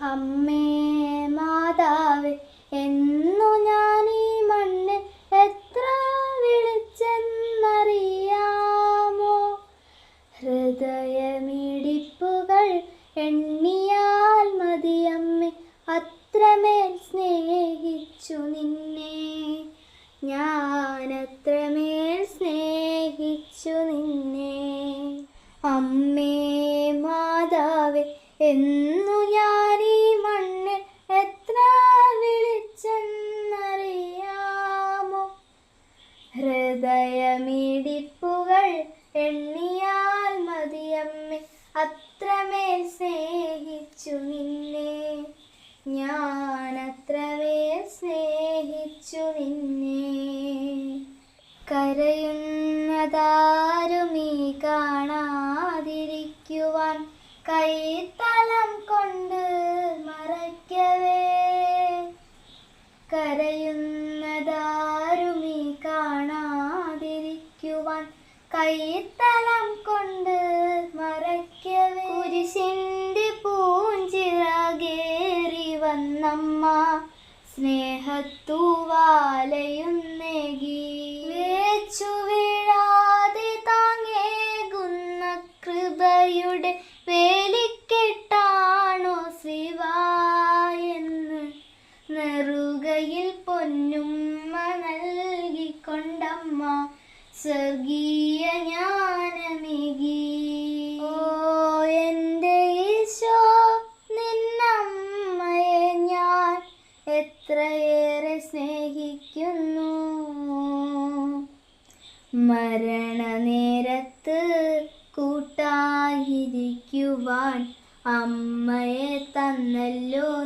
അമ്മേ മാതാവ് എന്നു ഞാൻ ഈ മണ്ണ് എത്ര വിളിച്ചെന്നറിയാമോ? ഹൃദയമിടിപ്പുകൾ എണ്ണിയാൽ മതിയമ്മേ അത്രമേൽ സ്നേഹിച്ചു നിന്നെ. ഞാൻ അത്രമേൽ സ്നേഹിച്ചു നിന്നെ. അമ്മേ മാതാവ് എന്നു ഞാൻ ഹൃദയമിടിപ്പുകൾ എണ്ണിയാൽ മതിയമ്മേ അത്രമേൽ സ്നേഹിച്ചു നിന്നെ. ഞാൻ അത്രമേൽ സ്നേഹിച്ചു നിന്നെ. കരയുന്നതാരുമീ കാണാതിരിക്കുവാൻ കൈത്തലം കൊണ്ട് മറയ്ക്കവേ. കരയുന്നതാരുമീ കൈത്തലം കൊണ്ട് മറയ്ക്കവേ. കുരിശിന്റെ പൂഞ്ചിറകേറി വന്നമ്മ സ്നേഹത്തൂവാലയുന്നേകി വേച്ചു വീഴാതെ താങ്ങേകുന്ന കൃപയുടെ വേലിക്കെട്ടാണോ ശിവായെന്ന് നെറുകയിൽ പൊന്നുമ്മ നൽകിക്കൊണ്ടമ്മ സ്വർഗീയ എത്രയേറെ സ്നേഹിക്കുന്നു. മരണനേരത്ത് കൂട്ടായിരിക്കുവാൻ അമ്മയെ തന്നല്ലോ